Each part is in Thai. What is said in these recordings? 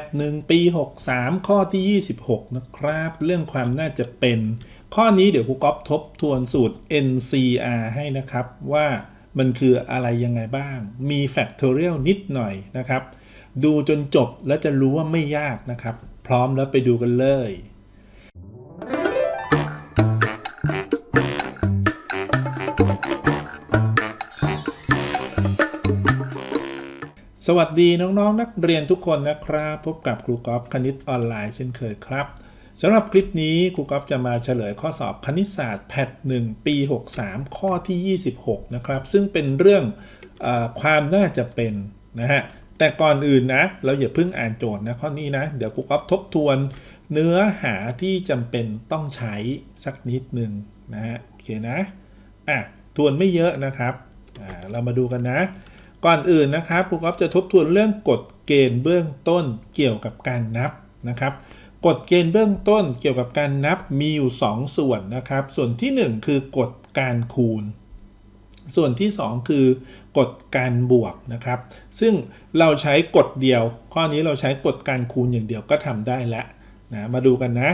ทหนึ่งปี 63 ข้อที่ 26 นะครับ เรื่องความน่าจะเป็น ข้อนี้เดี๋ยวครูก๊อฟทบทวนสูตร NCR ให้นะครับว่ามันคืออะไรยังไงบ้าง มี factorial นิดหน่อยนะครับ ดูจนจบแล้วจะรู้ว่าไม่ยากนะครับ พร้อมแล้วไปดูกันเลย สวัสดีน้องๆนนักเรียนทุกคนนะครับ พบกับครูกอล์ฟคณิตออนไลน์เช่นเคยครับสำหรับคลิปนี้ครูกอล์ฟจะมาเฉลยข้อสอบคณิตศาสตร์แพท1ปี 63 ข้อที่ 26 นะครับ ซึ่งเป็นเรื่องอความน่าจะเป็นนะฮะแต่ก่อนอื่นนะ เราอย่าเพิ่งอ่านโจทย์นะข้อนี้นะ เดี๋ยวครูกอล์ฟทบทวน เนื้อหาที่จำเป็นต้องใช้สักนิดหนึ่งนะฮะโอเคนะอะทวนไม่เยอะนะครับอ่าเรามาดูกันนะ ก่อนอื่นนะครับครูก๊อฟจะทบทวนเรื่องกฎเกณฑ์เบื้องต้นเกี่ยวกับการนับนะครับกฎเกณฑ์เบื้องต้นเกี่ยวกับการนับมีอยู่ 2 ส่วนนะครับ ส่วนที่ 1 คือกฎการคูณ ส่วนที่ 2 คือกฎการบวกนะครับ ซึ่งเราใช้กฎเดียว ข้อนี้เราใช้กฎการคูณอย่างเดียวก็ทำได้แล้วนะมาดูกันนะ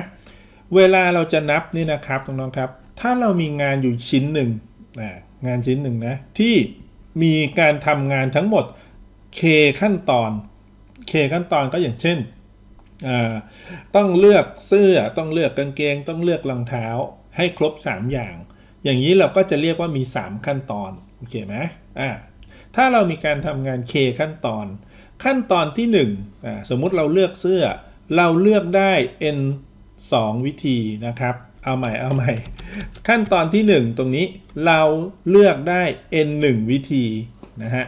เวลาเราจะนับนี่นะครับน้องๆครับ ถ้าเรามีงานอยู่ชิ้นหนึ่งนะงานชิ้นหนึ่งนะที่ มีการทำงานทั้งหมด K ขั้นตอน K ขั้นตอนก็อย่างเช่น ต้องเลือกเสื้อต้องเลือกกางเกง ต้องเลือกรองเท้าให้ครบ 3 อย่าง อย่างนี้เราก็จะเรียกว่ามี 3 ขั้นตอนโอเคไหมอ่าถ้าเรามีการทำงาน K ขั้นตอน ขั้นตอนที่1อ่าสมมุติเราเลือกเสื้อ เราเลือกได้ N 2 วิธีนะครับ เอาใหม่เอาใหม่ ขั้นตอนที่ 1 ตรงนี้เราเลือกได้ n 1 วิธีนะฮะ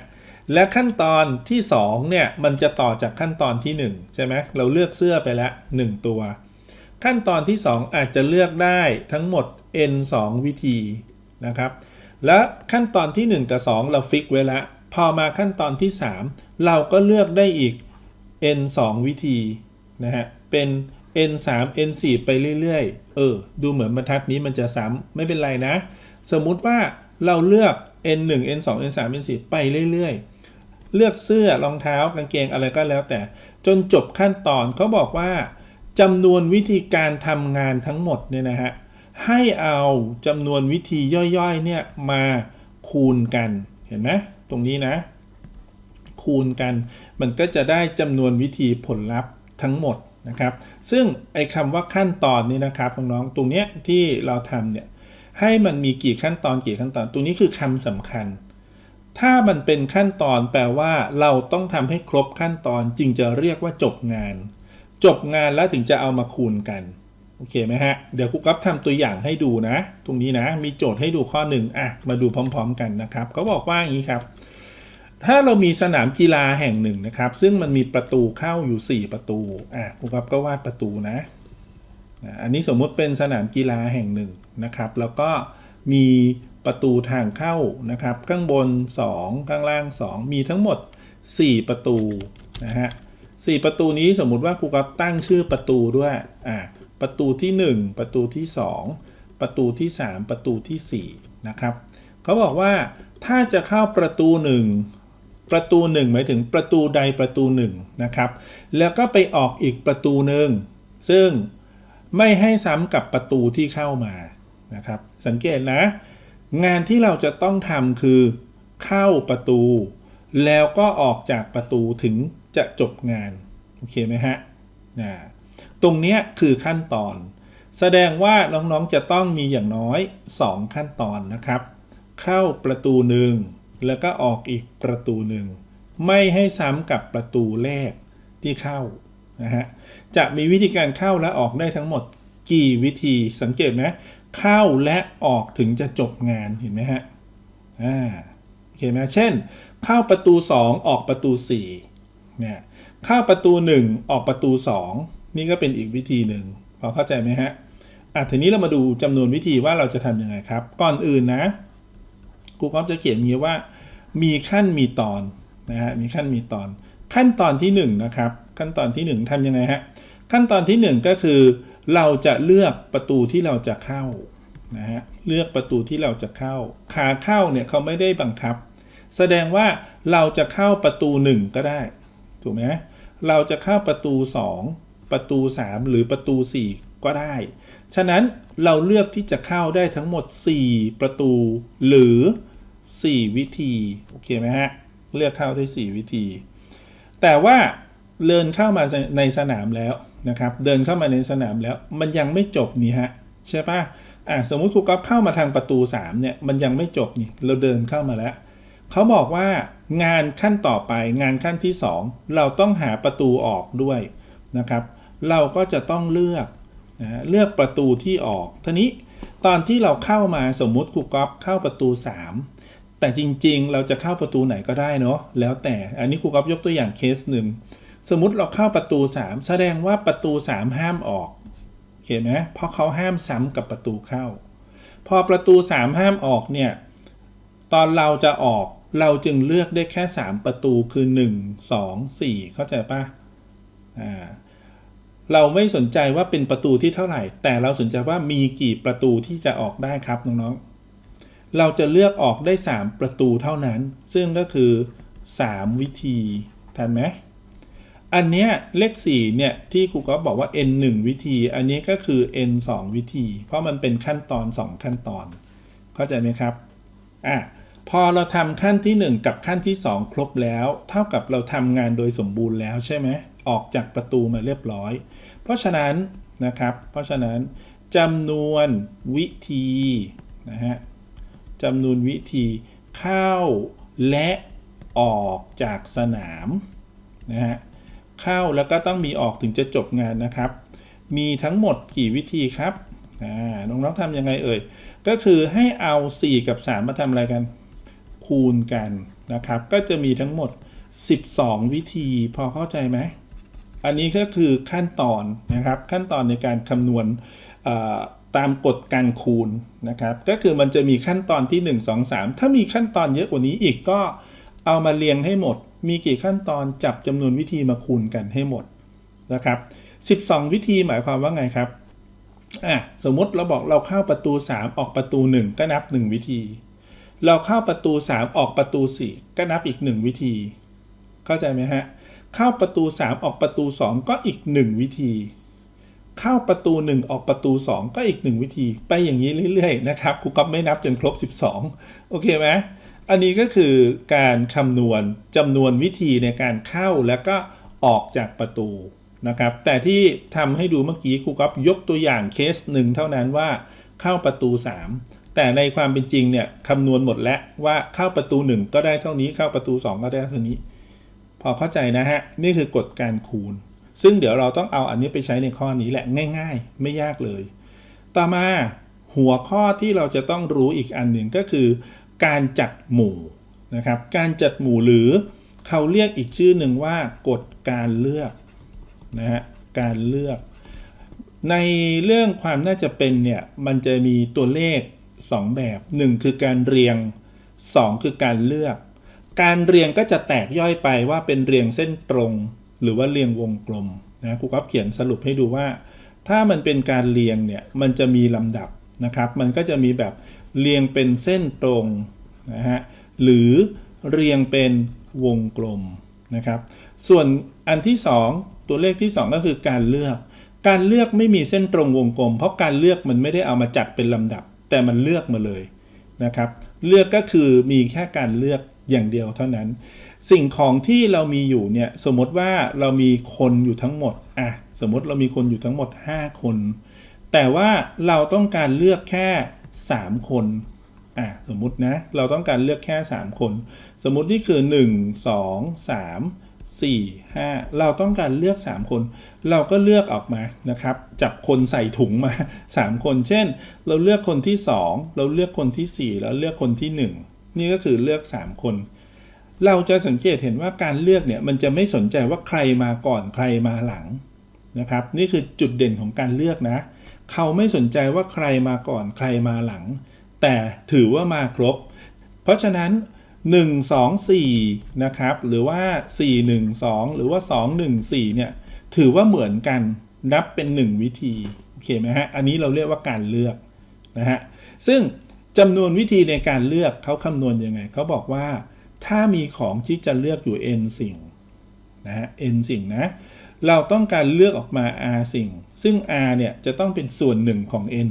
และขั้นตอนที่2เนี่ยมันจะต่อจากขั้นตอนที่ 1 ใช่ไหมเราเลือกเสื้อไปแล้ว1ตัว ขั้นตอนที่ 2 อาจจะเลือกได้ทั้งหมด n 2 วิธีนะครับและขั้นตอนที่ 1 กับ 2 เราฟิกไว้แล้วพอมาขั้นตอนที่ 3 เราก็เลือกได้อีก n 2 วิธีนะฮะเป็น n 3 n 4ไปเรื่อยๆ เออ ดูเหมือนบรรทัดนี้มันจะซ้ำไม่เป็นไรนะ สมมุติว่าเราเลือก n 1 n 2 n 3 n 4ไปเรื่อยๆ เลือกเสื้อรองเท้ากางเกงอะไรก็แล้วแต่ จนจบขั้นตอนเขาบอกว่าจำนวนวิธีการทำงานทั้งหมดเนี่ยนะฮะ ให้เอาจำนวนวิธีย่อยๆ เนี่ยมาคูณกันเห็นไหมตรงนี้นะ คูณกัน มันก็จะได้จำนวนวิธีผลลัพธ์ทั้งหมด นะครับซึ่งไอ้คำว่าขั้นตอนนี้นะครับน้องๆตรงเนี้ยที่เราทำเนี่ยให้มันมีกี่ขั้นตอนกี่ขั้นตอน ตรงนี้คือคำสำคัญ ถ้ามันเป็นขั้นตอนแปลว่าเราต้องทำให้ครบขั้นตอนจึงจะเรียกว่าจบงาน จบงานแล้วถึงจะเอามาคูณกันโอเคไหมฮะ เดี๋ยวครูกัฟทำตัวอย่างให้ดูนะ ตรงนี้นะ มีโจทย์ให้ดูข้อหนึ่งอะ มาดูพร้อม ๆ กันนะครับเขาบอกว่าอย่างนี้ครับ ถ้าเรามีสนามกีฬาแห่งหนึ่งนะครับ ซึ่งมันมีประตูเข้าอยู่ 4 ประตูอะครูกัฟก็วาดประตูนะอันนี้สมมุติเป็นสนามกีฬาแห่งหนึ่งนะครับ แล้วก็มีประตูทางเข้านะครับ ข้างบน 2 ข้างล่าง 2 มีทั้งหมด 4 ประตูนะฮะสประตูนี้สมมุติว่าครูก็ตั้งชื่อประตูด้วยอ่าประตูที่ 1 ประตูที่ 2 ประตูที่ 3 ประตูที่4นะครับเขาบอกว่าถ้าจะเข้าประตู 1 ประตู 1 หมายถึงประตูใดประตู1นะครับ แล้วก็ไปออกอีกประตูหนึ่งซึ่งไม่ให้ซ้ำกับประตูที่เข้ามานะครับ สังเกตนะ งานที่เราจะต้องทำคือเข้าประตู แล้วก็ออกจากประตูถึงจะจบงานโอเคไหมฮะนะตรงนี้คือขั้นตอน แสดงว่าน้องๆจะต้องมีอย่างน้อย 2 ขั้นตอนนะครับ เข้าประตูหนึ่ง แล้วก็ออกอีกประตูหนึ่ง ไม่ให้ซ้ำกับประตูแรกที่เข้านะฮะจะมีวิธีการเข้าและออกได้ทั้งหมดกี่วิธีสังเกตไหมเข้าและออกถึงจะจบงานเห็นไหมฮะอ่าโอเคไหมเช่น เข้าประตู 2 ออกประตู4เนี่ยเข้าประตู 1 ออกประตู 2 นี่ก็เป็นอีกวิธีหนึ่งพอเข้าใจไหมฮะอะทีนี้เรามาดูจำนวนวิธีว่าเราจะทำยังไงครับ ก่อนอื่นนะ ครูก๊อฟจะเขียนงี้ว่า มีขั้นมีตอนนะฮะมีขั้นมีตอน ขั้นตอนที่1นนะครับ ขั้นตอนที่ 1ทำยังไงฮะขั้นตอนที่ 1 ก็คือ เราจะเลือกประตูที่เราจะเข้านะฮะเลือกประตูที่เราจะเข้า ขาเข้าเนี่ยเขาไม่ได้บังคับ แสดงว่าเราจะเข้าประตู 1 ก็ได้ถูกไหมเราจะเข้าประตู 2 ประตู 3 หรือประตู 4 ก็ได้ ฉะนั้นเราเลือกที่จะเข้าได้ทั้งหมด 4 ประตู หรือ 4 วิธี โอเคไหมฮะ เลือกเข้าได้ 4 วิธี แต่ว่าเดินเข้ามาในสนามแล้วนะครับ เดินเข้ามาในสนามแล้ว มันยังไม่จบนี่ฮะ ใช่ปะอะสมมุติครูก๊อฟเข้ามาทางประตู 3 เนี่ย มันยังไม่จบนี่ เราเดินเข้ามาแล้ว เขาบอกว่างานขั้นต่อไป งานขั้นที่ 2 เราต้องหาประตูออกด้วยนะครับ เราก็จะต้องเลือกนะเลือกประตูที่ออกทีนี้ตอนที่เราเข้ามาสมมุติครูก๊อฟเข้าประตู 3 แต่จริงๆ เราจะเข้าประตูไหนก็ได้เนาะแล้วแต่อันนี้ครูก๊อฟยกตัวอย่างเคสหนึ่งสมมติเราเข้าประตู 3 แสดงว่าประตู 3 ห้ามออกโอเคไหมเพราะเขาห้ามซ้ำกับประตูเข้า พอประตู 3 ห้ามออกเนี่ยตอนเราจะออกเราจึงเลือกได้แค่ 3 ประตูคือ 1 2 4 เข้าใจปะอ่าเราไม่สนใจว่าเป็นประตูที่เท่าไหร่ แต่เราสนใจว่ามีกี่ประตูที่จะออกได้ครับน้องๆ เราจะเลือกออกได้ 3 ประตูเท่านั้น ซึ่งก็คือ 3 วิธีทันไหมอันเนี้ยเลข4เนี่ยที่ครูก็บอกว่า n 1วิธี อันนี้ก็คือ n 2วิธี เพราะมันเป็นขั้นตอน 2 ขั้นตอน เข้าใจไหมครับอะพอเราทำขั้นที่ 1 กับขั้นที่ 2 ครบแล้ว เท่ากับเราทำงานโดยสมบูรณ์แล้วใช่ไหมออกจากประตูมาเรียบร้อย เพราะฉะนั้นนะครับ เพราะฉะนั้นจำนวนวิธีนะฮะ จำนวนวิธีเข้าและออกจากสนามนะฮะเข้าแล้วก็ต้องมีออกถึงจะจบงานนะครับ มีทั้งหมดกี่วิธีครับน้องๆทำยังไงเอ่ย ก็คือให้เอา 4 กับ 3 มาทำอะไรกัน คูณกันนะครับ ก็จะมีทั้งหมด 12 วิธีพอเข้าใจไหม อันนี้ก็คือขั้นตอนนะครับ ขั้นตอนในการคำนวณ ตามกฎการคูณนะครับ ก็คือมันจะมีขั้นตอนที่ 1 2 3 ถ้ามีขั้นตอนเยอะกว่านี้อีกก็เอามาเรียงให้หมด มีกี่ขั้นตอนจับจำนวนวิธีมาคูณกันให้หมดนะครับ 12 วิธีหมายความว่าไงครับอะสมมติเราบอกเราเข้าประตู 3 ออกประตู 1 ก็นับ 1 วิธี เราเข้าประตู 3 ออกประตู 4 ก็นับอีก 1 วิธี เข้าใจไหมฮะเข้าประตู 3 ออกประตู 2 ก็อีก 1 วิธี เข้าประตู 1 ออกประตู 2 ก็อีก 1 วิธี ไปอย่างนี้เรื่อยๆนะครับครูก๊อฟไม่นับจนครบ 12 โอเคไหมอันนี้ก็คือการคำนวณจำนวนวิธีในการเข้าแล้วก็ออกจากประตูนะครับ แต่ที่ทำให้ดูเมื่อกี้ครูก๊อฟยกตัวอย่างเคสหนึ่งเท่านั้นว่าเข้าประตู 3 แต่ในความเป็นจริงเนี่ยคำนวณหมดแล้วว่าเข้าประตู 1 ก็ได้เท่านี้เข้าประตู 2 ก็ได้เท่านี้ พอเข้าใจนะฮะ นี่คือกฎการคูณ ซึ่งเดี๋ยวเราต้องเอาอันนี้ไปใช้ในข้อนี้แหละง่าย ๆ ไม่ยากเลย ต่อมาหัวข้อที่เราจะต้องรู้อีกอันหนึ่งก็คือ การจัดหมู่นะครับ การจัดหมู่หรือเขาเรียกอีกชื่อหนึ่งว่ากฎการเลือกนะฮะการเลือก ในเรื่องความน่าจะเป็นเนี่ยมันจะมีตัวเลข 2 แบบ 1 คือการเรียง 2 คือการเลือก การเรียงก็จะแตกย่อยไปว่าเป็นเรียงเส้นตรง หรือว่าเรียงวงกลมนะครูก๊อฟเขียนสรุปให้ดูว่า ถ้ามันเป็นการเรียงเนี่ยมันจะมีลำดับนะครับ มันก็จะมีแบบเรียงเป็นเส้นตรงนะฮะหรือเรียงเป็นวงกลมนะครับ ส่วนอันที่ 2 ตัวเลขที่ 2 ก็คือการเลือก การเลือกไม่มีเส้นตรงวงกลม เพราะการเลือกมันไม่ได้เอามาจัดเป็นลำดับ แต่มันเลือกมาเลยนะครับ เลือกก็คือมีแค่การเลือกอย่างเดียวเท่านั้น สิ่งของที่เรามีอยู่เนี่ยสมมติว่าเรามีคนอยู่ทั้งหมดอะสมมติเรามีคนอยู่ทั้งหมด 5 คน แต่ว่าเราต้องการเลือกแค่ 3 คนอะสมมตินะเราต้องการเลือกแค่ 3 คน สมมตินี่คือ 1 2 3 4 5 เราต้องการเลือก 3 คน เราก็เลือกออกมานะครับ จับคนใส่ถุงมา 3 คน เช่น เราเลือกคนที่ 2 เราเลือกคนที่ 4 แล้วเลือกคนที่ 1 นี่ก็คือเลือก 3 คน เราจะสังเกตเห็นว่าการเลือกเนี่ยมันจะไม่สนใจว่าใครมาก่อนใครมาหลังนะครับ นี่คือจุดเด่นของการเลือกนะ เขาไม่สนใจว่าใครมาก่อนใครมาหลัง แต่ถือว่ามาครบ เพราะฉะนั้น 1 2 4นะครับหรือว่า 4 1 2 หรือว่า 2 1 4เนี่ยถือว่าเหมือนกันนับเป็น 1 วิธีโอเคไหมฮะอันนี้เราเรียกว่าการเลือกนะฮะซึ่งจำนวนวิธีในการเลือกเขาคำนวณยังไงเขาบอกว่า ถ้ามีของที่จะเลือกอยู่ n สิ่งนะฮะ n สิ่งนะ เราต้องการเลือกออกมา r สิ่ง ซึ่ง r เนี่ยจะต้องเป็นส่วนหนึ่งของ n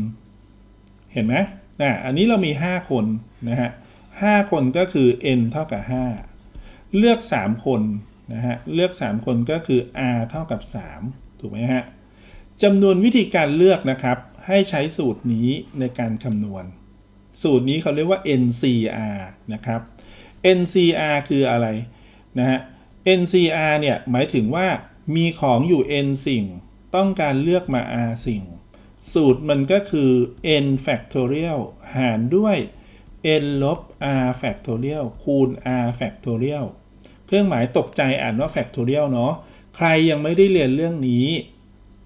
เห็นไหมนะอันนี้เรามี 5 คนนะฮะ5คนก็คือ n เท่ากับ 5 เลือก 3 คนนะฮะ เลือก 3 คนก็คือ r เท่ากับ 3 ถูกไหมฮะจำนวนวิธีการเลือกนะครับ ให้ใช้สูตรนี้ในการคำนวณ สูตรนี้เขาเรียกว่า NCR นะครับ NCR คืออะไรนะฮะ NCR เนี่ยหมายถึงว่ามีของอยู่ n สิ่ง ต้องการเลือกมา r สิ่ง สูตรมันก็คือ n factorial หารด้วย n ลบ r factorial คูณ r factorial เครื่องหมายตกใจอ่านว่า factorial เนาะใครยังไม่ได้เรียนเรื่องนี้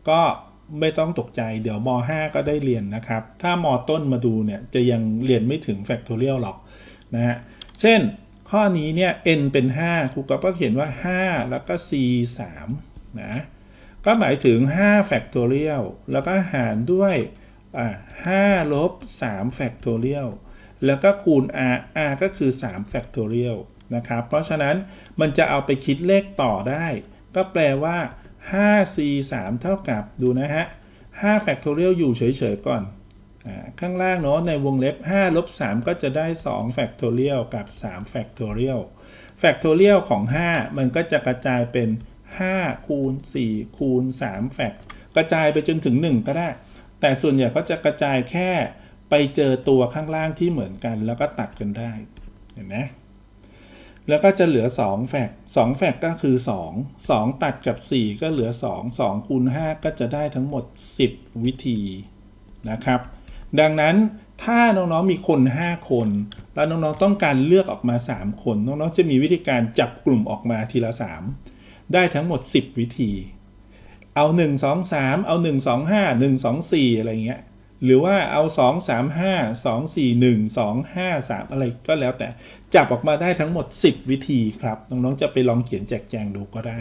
ก็ไม่ต้องตกใจเดี๋ยวม 5 ก็ได้เรียนนะครับ ถ้ามต้นมาดูเนี่ย จะยังเรียนไม่ถึง factorial หรอกนะฮะ เช่น ข้อนี้เนี่ย n เป็น 5 ครูก็เขียนว่า 5 แล้วก็ c 3นะ ก็หมายถึง 5 factorial แล้วก็หารด้วย5ลบ3 factorial แล้วก็คูณ r r ก็คือ 3 factorial นะครับ เพราะฉะนั้นมันจะเอาไปคิดเลขต่อได้ ก็แปลว่า 5c 3เท่ากับ ดูนะฮะ 5 factorial อยู่เฉยๆก่อน ข้างล่างเนาะในวงเล็บ5ลบ3ก็จะได้2 factorial กับ3 factorial factorial ของ 5 มันก็จะกระจายเป็น 5 คูณ 4 คูณ3แฟกกระจายไปจนถึง 1 ก็ได้ แต่ส่วนใหญ่ก็จะกระจายแค่ไปเจอตัวข้างล่างที่เหมือนกัน แล้วก็ตัดกันได้ เห็นไหมแล้วก็จะเหลือ 2 แฟก2แฟกก็คือ 2 2 ตัดกับ 4 ก็เหลือ 2 2คูณ5ก็จะได้ทั้งหมด 10 วิธีนะครับ ดังนั้นถ้าน้องๆมีคน 5 คน แล้วน้องๆต้องการเลือกออกมา 3 คน น้องๆจะมีวิธีการจับกลุ่มออกมาทีละ 3 ได้ทั้งหมด 10 วิธี เอา 1 2 3 เอา 1 2 5 1 2 4 อะไรเงี้ยหรือว่าเอา 2 3 5 2 4 1 2 5 3 อะไรก็แล้วแต่จับออกมาได้ทั้งหมด 10 วิธีครับ น้องๆจะไปลองเขียนแจกแจงดูก็ได้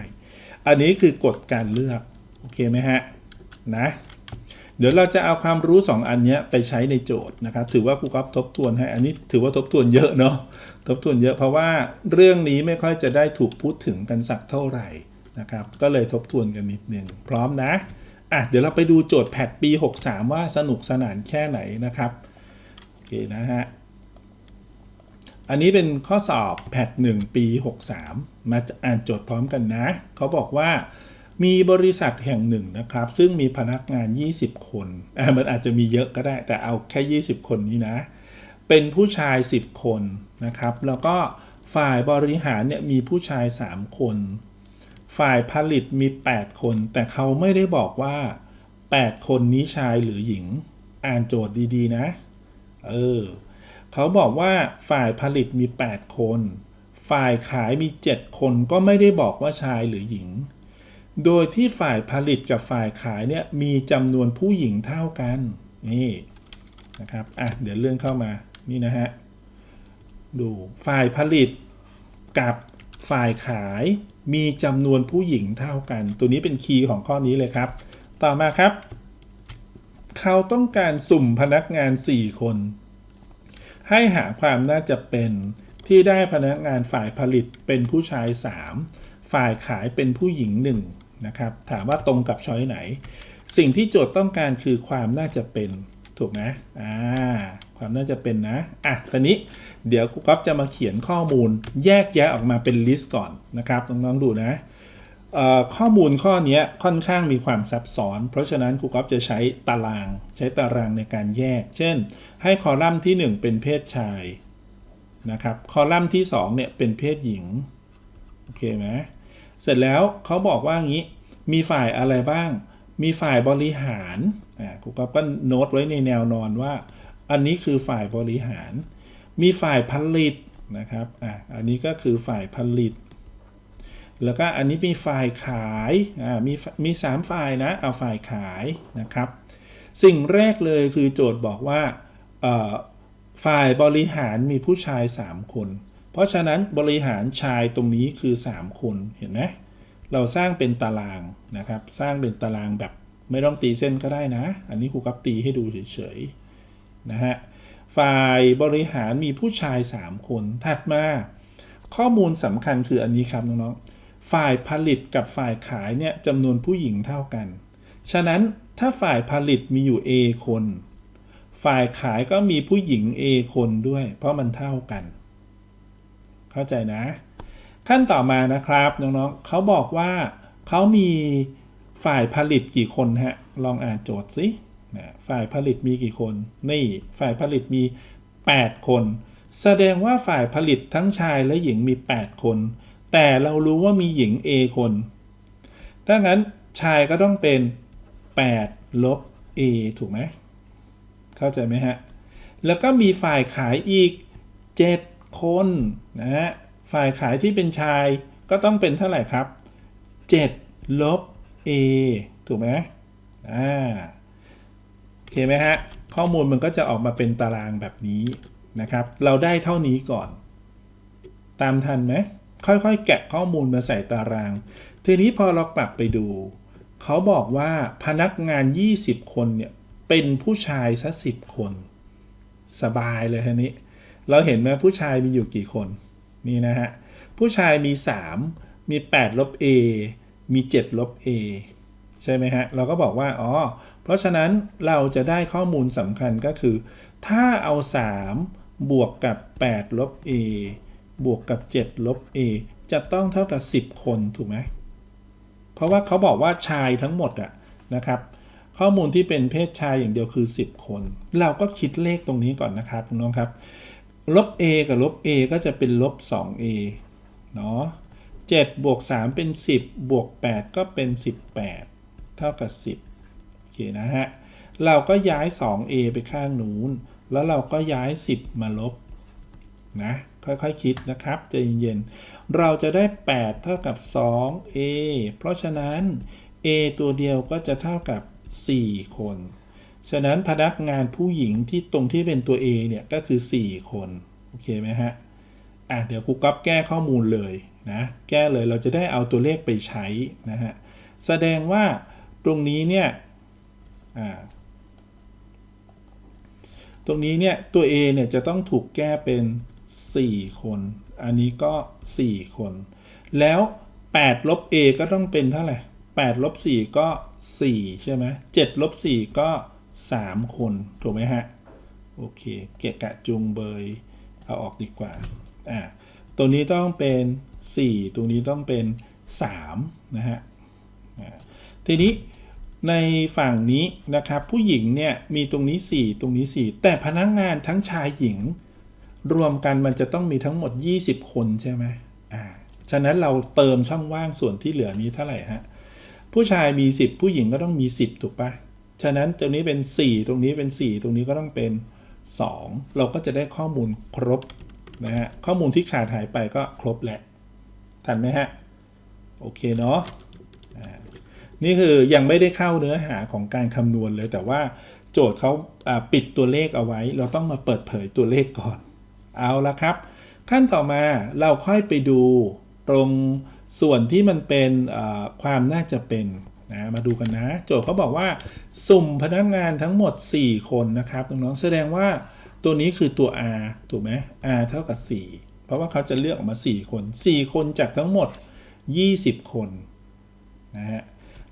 อันนี้คือกฎการเลือก โอเคไหมฮะ นะ เดี๋ยวเราจะเอาความรู้ 2 อันนี้ไปใช้ในโจทย์นะครับ ถือว่าครูก๊อฟทบทวนให้ อันนี้ถือว่าทบทวนเยอะเนาะ ทบทวนเยอะเพราะว่าเรื่องนี้ไม่ค่อยจะได้ถูกพูดถึงกันสักเท่าไหร่นะครับ ก็เลยทบทวนกันนิดนึง พร้อมนะ อะ เดี๋ยวเราไปดูโจทย์แพทปี 63 ว่าสนุกสนานแค่ไหนนะครับ โอเคนะฮะ อันนี้เป็นข้อสอบแพท1ปี 63 มาอ่านโจทย์พร้อมกันนะ เขาบอกว่า มีบริษัทแห่งหนึ่งนะครับ ซึ่งมีพนักงาน 20 คนมันอาจจะมีเยอะก็ได้แต่เอาแค่ 20 คนนี้นะ เป็นผู้ชาย 10 คนนะครับ แล้วก็ฝ่ายบริหารเนี่ยมีผู้ชาย 3 คน ฝ่ายผลิตมี 8 คน แต่เขาไม่ได้บอกว่า 8 คนนี้ชายหรือหญิงอ่านโจทย์ดีๆนะ เออเขาบอกว่าฝ่ายผลิตมี 8 คน ฝ่ายขายมี 7 คนก็ไม่ได้บอกว่าชายหรือหญิง โดยที่ฝ่ายผลิตกับฝ่ายขายเนี่ยมีจำนวนผู้หญิงเท่ากันนี่นะครับอะเดี๋ยวเลื่อนเข้ามานี่นะฮะดูฝ่ายผลิตกับฝ่ายขายมีจำนวนผู้หญิงเท่ากัน ตัวนี้เป็นคีย์ของข้อนี้เลยครับ ต่อมาครับ เขาต้องการสุ่มพนักงาน 4 คน ให้หาความน่าจะเป็นที่ได้พนักงานฝ่ายผลิตเป็นผู้ชาย 3 ฝ่ายขายเป็นผู้หญิง 1 นะครับ ถามว่าตรงกับช้อยไหน สิ่งที่โจทย์ต้องการคือความน่าจะเป็นถูกไหมอ่าความน่าจะเป็นนะอะตอนนี้เดี๋ยวก๊อฟจะมาเขียนข้อมูลแยกแยะออกมาเป็นลิสต์ก่อนนะครับน้องๆดูนะข้อมูลข้อนี้ค่อนข้างมีความซับซ้อน เพราะฉะนั้นครูก๊อฟจะใช้ตาราง ใช้ตารางในการแยก เช่น ให้คอลัมน์ที่ 1 เป็นเพศชายนะครับ คอลัมน์ที่2เนี่ยเป็นเพศหญิง โอเคไหม เสร็จแล้วเขาบอกว่างี้ มีฝ่ายอะไรบ้าง มีฝ่ายบริหารอ่าครูก๊อฟก็โน้ตไว้ในแนวนอนว่า อันนี้คือฝ่ายบริหาร มีฝ่ายผลิตนะครับอ่าอันนี้ก็คือฝ่ายผลิต แล้วก็อันนี้มีฝ่ายขายอ่ามีมีสามฝ่ายนะเอาฝ่ายขายนะครับ สิ่งแรกเลยคือโจทย์บอกว่าฝ่ายบริหารมีผู้ชาย 3 คน เพราะฉะนั้นบริหารชายตรงนี้คือ 3 คนเห็นไหมเราสร้างเป็นตารางนะครับ สร้างเป็นตารางแบบไม่ต้องตีเส้นก็ได้นะ อันนี้ครูกับตีให้ดูเฉยๆนะฮะฝ่ายบริหารมีผู้ชาย 3 คนถัดมา ข้อมูลสำคัญคืออันนี้ครับน้องฝ่ายผลิตกับฝ่ายขายเนี่ยจำนวนผู้หญิงเท่ากัน ฉะนั้นถ้าฝ่ายผลิตมีอยู่ A คน ฝ่ายขายก็มีผู้หญิง A คนด้วย เพราะมันเท่ากัน เข้าใจนะ ขั้นต่อมานะครับน้องๆเขาบอกว่าเขามีฝ่ายผลิตกี่คนฮะ ลองอ่านโจทย์สินะฝ่ายผลิตมีกี่คน นี่ฝ่ายผลิตมี 8 คน แสดงว่าฝ่ายผลิตทั้งชายและหญิงมี 8 คน แต่เรารู้ว่ามีหญิง A คน ดังนั้นชายก็ต้องเป็น 8 ลบ A ถูกไหม เข้าใจไหมฮะ แล้วก็มีฝ่ายขายอีก 7 คนนะฮะฝ่ายขายที่เป็นชายก็ต้องเป็นเท่าไหร่ครับ 7 ลบ A ถูกไหมอ่าโอเคไหมฮะ ข้อมูลมันก็จะออกมาเป็นตารางแบบนี้นะครับ เราได้เท่านี้ก่อน ตามทันไหมค่อยๆ แกะข้อมูลมาใส่ตาราง ทีนี้พอเรากลับไปดู เขาบอกว่าพนักงาน 20 คนเนี่ย เป็นผู้ชายซะ10 คน สบายเลยทีนี้ เราเห็นไหมผู้ชายมีอยู่กี่คนนี่นะฮะผู้ชายมี 3 มี8ลบ A มี7ลบ A ใช่ไหมฮะ เราก็บอกว่าอ๋อเพราะฉะนั้นเราจะได้ข้อมูลสำคัญก็คือ ถ้าเอา 3 บวกกับ8ลบ A บวกกับ7ลบ A จะต้องเท่ากับ 10 คนถูกไหมเพราะว่าเขาบอกว่าชายทั้งหมดอะนะครับ ข้อมูลที่เป็นเพศชายอย่างเดียวคือ 10 คน เราก็คิดเลขตรงนี้ก่อนนะครับน้องครับ ลบ a กับลบ a ก็จะเป็นลบ 2a เนาะ7บวก 3 เป็น 10 บวก 8 ก็เป็น 18 เท่ากับ 10 โอเคนะฮะ เราก็ย้าย 2a ไปข้างนู้น แล้วเราก็ย้าย 10 มาลบ นะ ค่อยๆคคิดนะครับใจเย็นๆ เราจะได้ 8 เท่ากับ 2a เพราะฉะนั้น a ตัวเดียวก็จะเท่ากับ 4 คน ฉะนั้นพนักงานผู้หญิงที่ตรงที่เป็นตัว A เนี่ยก็คือ 4 คน โอเคไหมฮะ อะเดี๋ยวครูก๊อฟแก้ข้อมูลเลยนะ แก้เลยเราจะได้เอาตัวเลขไปใช้นะฮะ แสดงว่าตรงนี้เนี่ย อ่า ตรงนี้เนี่ยตัว A เนี่ยจะต้องถูกแก้เป็น 4 คน อันนี้ก็ 4 คน แล้ว8ลบ A ก็ต้องเป็นเท่าไหร่8ลบ4ก็ 4 ใช่ไหม7ลบ4ก็ 3 คน ถูกไหมฮะ โอเค เกะกะจุงเบย เอาออกดีกว่า อ่า ตัวนี้ต้องเป็น 4ตรงนี้ต้องเป็น3นะฮะทีนี้ในฝั่งนี้นะครับ ผู้หญิงเนี่ยมีตรงนี้ 4 ตรงนี้ 4 แต่พนักงงานทั้งชายหญิง รวมกันมันจะต้องมีทั้งหมด 20 คนใช่ไหมอ่าฉะนั้นเราเติมช่องว่างส่วนที่เหลือนี้เท่าไหร่ฮะผู้ชายมี 10 ผู้หญิงก็ต้องมี 10 ถูกปะ ฉะนั้นตรงนี้เป็น 4 ตรงนี้เป็น 4 ตรงนี้ก็ต้องเป็น 2 เราก็จะได้ข้อมูลครบนะฮะข้อมูลที่ขาดหายไปก็ครบแหละทันไหมฮะ โอเคเนาะนี่คือยังไม่ได้เข้าเนื้อหาของการคำนวณเลย แต่ว่าโจทย์เขาาปิดตัวเลขเอาไว้ เราต้องมาเปิดเผยตัวเลขก่อน เอาละครับ ขั้นต่อมาเราค่อยไปดูตรงส่วนที่มันเป็นความน่าจะเป็น นะมาดูกันนะ โจทย์เขาบอกว่า สุ่มพนักงานทั้งหมด 4 คนนะครับน้องๆแสดงว่าตัวนี้คือตัว R ถูกไหม R เท่ากับ 4 เพราะว่าเขาจะเลือกออกมา 4 คน 4 คนจากทั้งหมด 20 คนนะฮะ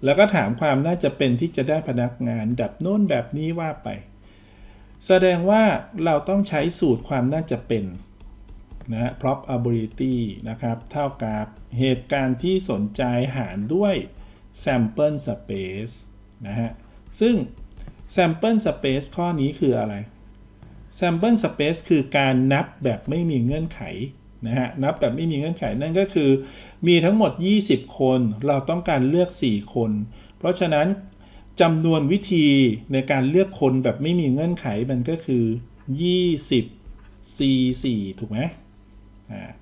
แล้วก็ถามความน่าจะเป็นที่จะได้พนักงานแบบโน้นแบบนี้ว่าไป แสดงว่าเราต้องใช้สูตรความน่าจะเป็นนะ probability นะครับ เท่ากับเหตุการณ์ที่สนใจหารด้วย sample space นะฮะ ซึ่ง sample space ข้อนี้คืออะไร sample space คือการนับแบบไม่มีเงื่อนไขนะฮะ นับแบบไม่มีเงื่อนไขนั่นก็คือ มีทั้งหมด 20 คน เราต้องการเลือก 4 คน เพราะฉะนั้นจำนวนวิธีในการเลือกคนแบบไม่มีเงื่อนไขมันก็คือ 20 c 4 ถูกไหม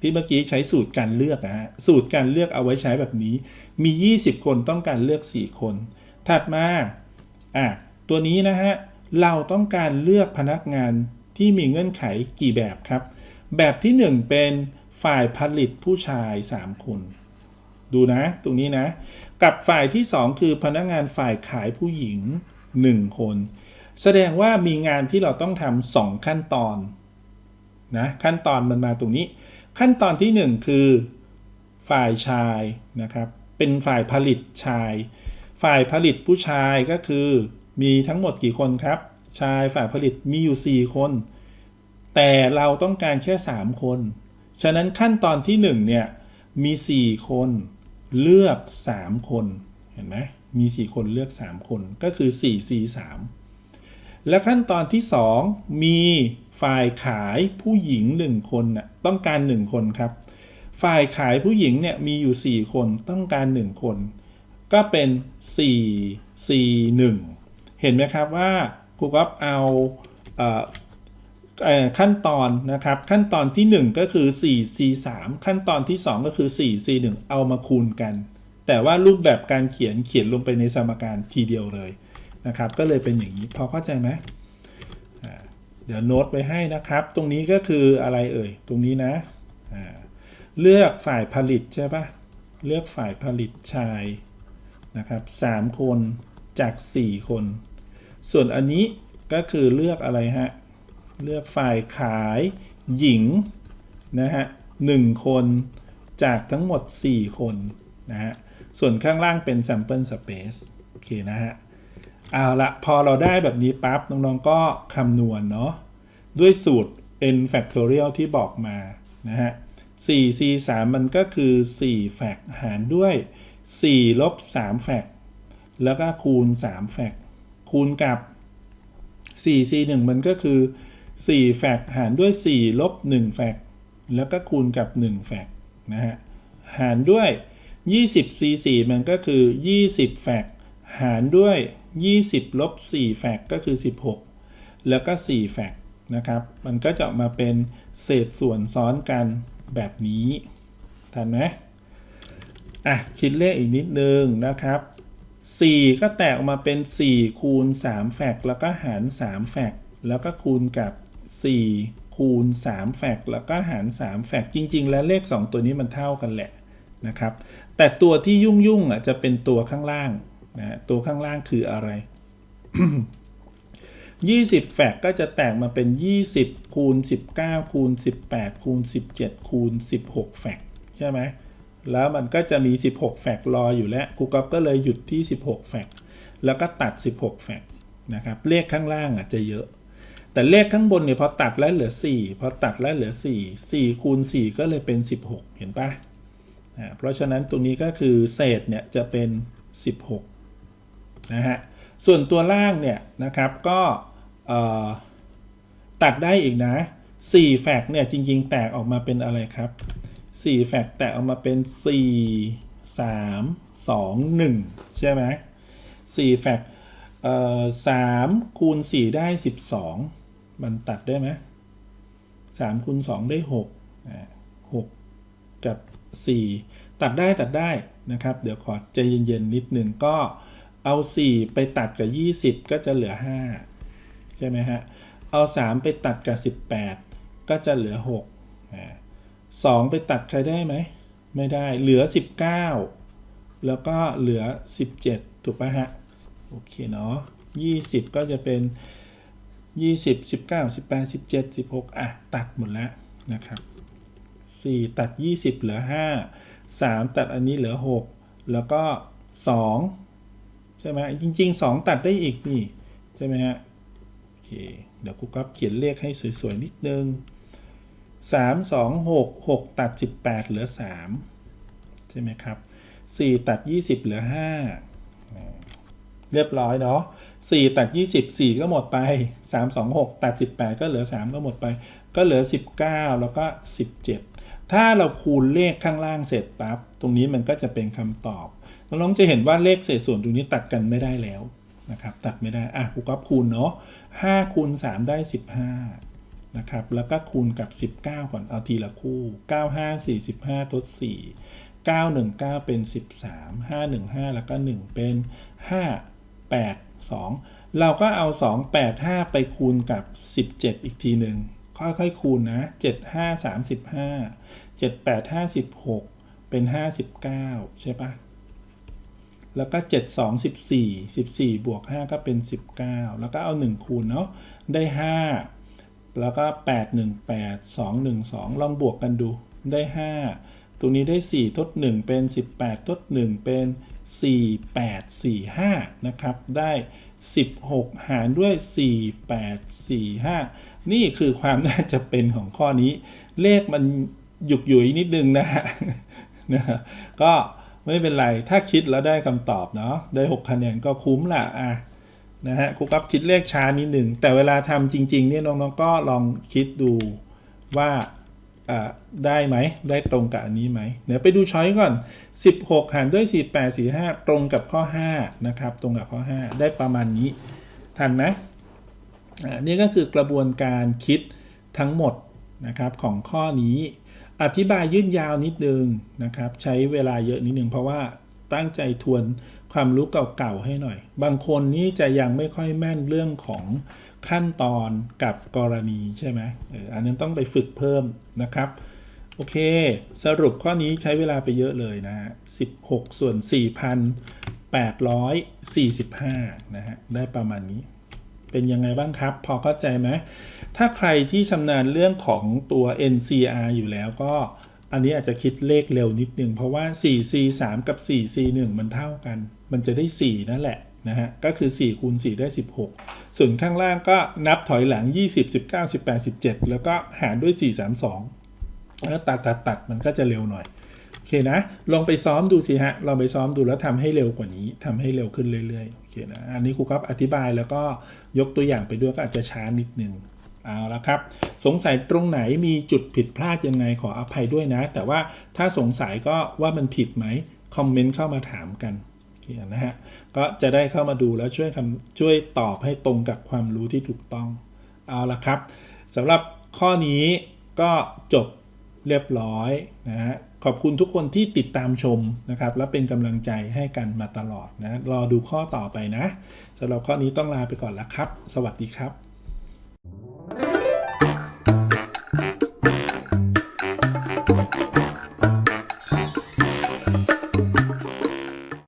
ที่เมื่อกี้ใช้สูตรการเลือกนะฮะสูตรการเลือกเอาไว้ใช้แบบนี้ มี 20 คนต้องการเลือก 4 คน ถัดมาอะตัวนี้นะฮะเราต้องการเลือกพนักงานที่มีเงื่อนไขกี่แบบครับ แบบที่ 1 เป็นฝ่ายผลิตผู้ชาย 3 คน ดูนะ ตรงนี้นะ กับฝ่ายที่ 2 คือพนักงานฝ่ายขายผู้หญิง 1 คน แสดงว่ามีงานที่เราต้องทำสองขั้นตอนนะขั้นตอนมันมาตรงนี้ ขั้นตอนที่ 1 คือ ฝ่ายชายนะครับเป็นฝ่ายผลิตชาย ฝ่ายผลิตผู้ชายก็คือ มีทั้งหมดกี่คนครับ ชายฝ่ายผลิตมีอยู่ 4 คน แต่เราต้องการแค่ 3 คน ฉะนั้นขั้นตอนที่ 1 เนี่ย มี 4 คนเลือก 3 คนเห็นไหมมี 4 คนเลือก 3 คนก็คือ 4 4 3และขั้นตอนที่ 2 มี ฝ่ายขายผู้หญิง1คนน่ะต้องการ1คนครับ ฝ่ายขายผู้หญิงเนี่ยมีอยู่ 4 คนต้องการ 1 คน ก็เป็น 4 4 1 เห็นไหมครับว่าครูก๊อฟเอาเออขั้นตอนนะครับ ขั้นตอนที่ 1 ก็คือ 4 c 3ขั้นตอนที่ 2 ก็คือ 4 c 1เอามาคูณกัน แต่ว่ารูปแบบการเขียนเขียนลงไปในสมการทีเดียวเลยนะครับ ก็เลยเป็นอย่างนี้พอเข้าใจไหม เดี๋ยวโน้ตไว้ให้นะครับ ตรงนี้ก็คืออะไรเอ่ย ตรงนี้นะเลือกฝ่ายผลิตใช่ปะเลือกฝ่ายผลิตชายนะครับ3คนจาก 4 คน ส่วนอันนี้ก็คือเลือกอะไรฮะ เลือกฝ่ายขายหญิงนะฮะหนึ่งคนจากทั้งหมด 4 คนนะฮะ ส่วนข้างล่างเป็น sample space โอเคนะฮะ เอาละพอเราได้แบบนี้ปั๊บน้องๆก็คำนวณเนาะด้วยสูตร n factorial ที่บอกมา นะฮะ 4 c 3มันก็คือ 4 แฟกหารด้วย 4 ลบ 3 แฟกแล้วก็คูณ 3 แฟกคูณกับ 4 c 1มันก็คือ 4 แฟกหารด้วย 4 ลบ 1 แฟกแล้วก็คูณกับ 1 แฟกนะฮะ หารด้วย 20 c 4มันก็คือ 20 แฟกหารด้วย20ลบ4แฟกก็คือ 16 แล้วก็4แฟกนะครับ มันก็จะมาเป็นเศษส่วนซ้อนกันแบบนี้ทันไหมอะ คิดเลขอีกนิดนึงนะครับ 4 ก็แตกออกมาเป็น 4 คูณ 3 แฟกแล้วก็หาร 3 แฟกแล้วก็คูณกับ 4 คูณ 3 แฟกแล้วก็หาร 3 แฟกจริง ๆ แล้วเลข 2 ตัวนี้มันเท่ากันแหละนะครับ แต่ตัวที่ยุ่งๆอะจะเป็นตัวข้างล่าง นะตัวข้างล่างคืออะไร 20 แฟกก็จะแตกมาเป็น 20 คูณ 19 คูณ 18 คูณ 17 คูณ 16 แฟกใช่ไหมแล้วมันก็จะมี 16 แฟกรออยู่แล้วครูก๊อฟก็เลยหยุดที่ 16 แฟกแล้วก็ตัด 16 แฟกนะครับเลขข้างล่างอะจะเยอะ แต่เลขข้างบนเนี่ยพอตัดแล้วเหลือ 4 พอตัดแล้วเหลือ 4 4 คูณ 4 ก็เลยเป็น 16 เห็นปะอ่าเพราะฉะนั้นตรงนี้ก็คือเศษเนี่ยจะเป็น 16 นะฮะส่วนตัวล่างเนี่ยนะครับก็ตัดได้อีกนะ4แฟกเนี่ยจริงๆ แตกออกมาเป็นอะไรครับ4แฟกแตกออกมาเป็น 4 3 2 1 ใช่ไหม4แฟกเอ่อ3คูณ 4 ได้ 12 มันตัดได้ไหม3คูณ 2 ได้6อ่า6กับ 4 ตัดได้ตัดได้นะครับ เดี๋ยวขอใจเย็นๆ นิดนึงก็ เอา 4 ไปตัดกับ 20 ก็จะเหลือ 5 ใช่ไหมฮะ เอา 3 ไปตัดกับ 18 ก็จะเหลือ6อ่า2ไปตัดใครได้ไหม ไม่ได้เหลือ 19 แล้วก็เหลือ 17 ถูกปะฮะ โอเคเนาะ20 ก็จะเป็น 20 19 18 17 16 อะ ตัดหมดแล้วนะครับ 4 ตัด 20 เหลือ 5 3 ตัดอันนี้เหลือ 6 แล้วก็ 2 ใช่ไหมจริง ๆ 2 ตัดได้อีกนี่ใช่ไหมฮะโอเคเดี๋ยวครูก๊อฟเขียนเลขให้สวย ๆ นิดนึง 3 2 6 6 ตัด 18 เหลือ 3 ใช่ไหมครับ 4 ตัด 20 เหลือ 5 เรียบร้อยเนาะ4ตัด 20 4 ก็หมดไป 3 2 6 ตัด 18 ก็เหลือ 3 ก็หมดไป ก็เหลือ 19 แล้วก็ 17 ถ้าเราคูณเลขข้างล่างเสร็จปั๊บตรงนี้มันก็จะเป็นคำตอบ น้องๆจะเห็นว่าเลขเศษส่วนตรงนี้ตัดกันไม่ได้แล้วนะครับ ตัดไม่ได้ อะครูก๊อฟคูณเนาะ5คูณ3ได้ 15นะครับ แล้วก็คูณกับ 19 ก่อน เอาทีละคู่ 9 5 45ทด4 919 เป็น 13 515 แล้วก็ 1 เป็น 5 8 2 เราก็เอา 2 8 5 ไปคูณกับ 17 อีกทีหนึ่งค่อยๆคูณนะ 7 5 35 7 8 56 เป็น 59 ใช่ปะ แล้วก็ 7 2 14 14 บวก 5 ก็เป็น 19 แล้วก็เอา 1 คูณเนาะได้ 5 แล้วก็ 8 1 8 2 1 2 ลองบวกกันดูได้ 5ตรงนี้ได้ 4 ทด 1 เป็น 18 ทด 1 เป็น 4 8 4 5 นะครับ ได้ 16 หารด้วย 4 8 4 5 นี่คือความน่าจะเป็นของข้อนี้ เลขมันหยุกหยุยนิดนึงนะฮะนะฮะก็ ไม่เป็นไร ถ้าคิดแล้วได้คำตอบเนาะ ได้ 6 คะแนนก็คุ้มละอะนะฮะครูกับคิดเลขช้านิดหนึ่ง แต่เวลาทำจริงๆเนี่ยน้องๆก็ลองคิดดูว่าได้ไหม ได้ตรงกับอันนี้ไหม เดี๋ยวไปดูช้อยก่อน 16 หารด้วย 48 45 ตรงกับข้อ 5 นะครับ ตรงกับข้อ 5 ได้ประมาณนี้ ทันไหมอ่านี่ก็คือกระบวนการคิดทั้งหมดนะครับของข้อนี้ อธิบายยืดยาวนิดนึงนะครับ ใช้เวลาเยอะนิดนึงเพราะว่าตั้งใจทวนความรู้เก่าๆให้หน่อย บางคนนี่จะยังไม่ค่อยแม่นเรื่องของขั้นตอนกับกรณีใช่ไหมอออันนั้นต้องไปฝึกเพิ่มนะครับ โอเค สรุปข้อนี้ใช้เวลาไปเยอะเลยนะฮะ16 ส่วน 4,845 นะฮะ ได้ประมาณนี้ เป็นยังไงบ้างครับ พอเข้าใจไหมถ้าใครที่ชำนาญเรื่องของตัว NCR อยู่แล้วก็ อันนี้อาจจะคิดเลขเร็วนิดนึง เพราะว่า 4C3 กับ 4C1 มันเท่ากัน มันจะได้ 4 นั่นแหละนะฮะ ก็คือ 4 คูณ 4 ได้ 16 ส่วนข้างล่างก็นับถอยหลัง 20 19 18 17 แล้วก็หารด้วย 432 แล้วตัดตัดตัดมันก็จะเร็วหน่อย เคนะ ลองไปซ้อมดูสิฮะ ลองไปซ้อมดูแล้วทำให้เร็วกว่านี้ทำให้เร็วขึ้นเรื่อยๆ โอเคนะ อันนี้ครูครับอธิบายแล้วก็ยกตัวอย่างไปด้วยก็อาจจะช้านิดนึง เอาละครับ สงสัยตรงไหนมีจุดผิดพลาดยังไงขออภัยด้วยนะ แต่ว่าถ้าสงสัยก็ว่ามันผิดไหม คอมเมนต์เข้ามาถามกันนะฮะ ก็จะได้เข้ามาดูแล้วช่วยคำช่วยตอบให้ตรงกับความรู้ที่ถูกต้อง เอาละครับสำหรับข้อนี้ก็จบเรียบร้อยนะฮะ ขอบคุณทุกคนที่ติดตามชมนะครับ และเป็นกำลังใจให้กันมาตลอดนะ รอดูข้อต่อไปนะสำหรับข้อนี้ต้องลาไปก่อนแล้วครับ สวัสดีครับ